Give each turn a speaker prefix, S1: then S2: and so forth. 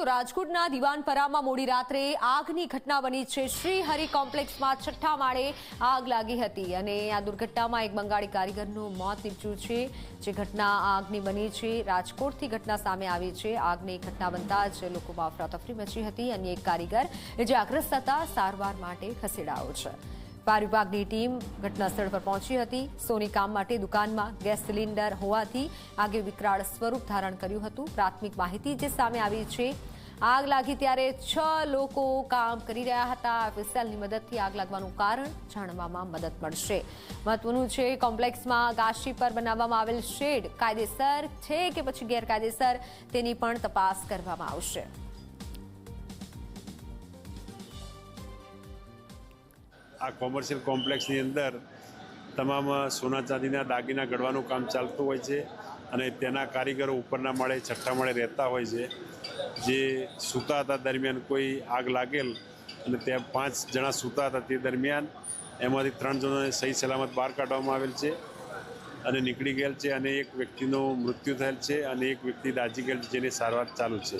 S1: તો રાજકોટના દિવાનપરામાં મોડી રાત્રે આગની ઘટના બની છે. શ્રી હરિ કોમ્પ્લેક્સમાં છઠ્ઠા માળે આગ લાગી હતી અને આ દુર્ઘટનામાં એક બંગાળી કારીગરનું મોત નીપજ્યું છે. જે ઘટના આગની બની છે, રાજકોટથી ઘટના સામે આવી છે. આગની ઘટના બનતા જ લોકોમાં અફરાતફરી મચી હતી. અન્ય એક કારીગર જે અગ્રસ્ત હતા, સારવાર માટે ખસેડાયો છે. ફાયર વિભાગની ટીમ ઘટનાસ્થળ પર પહોંચી હતી. સોની કામ માટે દુકાનમાં ગેસ સિલિન્ડર હોવાથી આગે વિકરાળ સ્વરૂપ ધારણ કર્યું હતું. પ્રાથમિક માહિતી જે સામે આવી છે, આગ લાગી ત્યારે છ લોકો કામ કરી રહ્યા હતા. વિસેલની મદદથી આગ લાગવાનું કારણ જાણવામાં મદદ મળશે. મહત્વનું છે, કોમ્પ્લેક્સમાં ગાશી પર બનાવવામાં આવેલ શેડ કાયદેસર છે કે પછી ગેરકાયદેસર તેની પણ તપાસ કરવામાં આવશે.
S2: આ કોમર્શિયલ કોમ્પ્લેક્સની અંદર તમામ સોના ચાંદીના દાગીના ઘડવાનું કામ ચાલતું હોય છે અને તેના કારીગરો ઉપરના માળે, છઠ્ઠા માળે રહેતા હોય છે. જે સૂતા હતા દરમિયાન કોઈ આગ લાગેલ અને ત્યાં પાંચ જણા સૂતા હતા તે દરમિયાન એમાંથી ત્રણ જણાને સહી સલામત બહાર કાઢવામાં આવેલ છે અને નીકળી ગયેલ છે અને એક વ્યક્તિનું મૃત્યુ થયેલ છે અને એક વ્યક્તિ દાજી ગયેલ છે જેની સારવાર ચાલુ છે.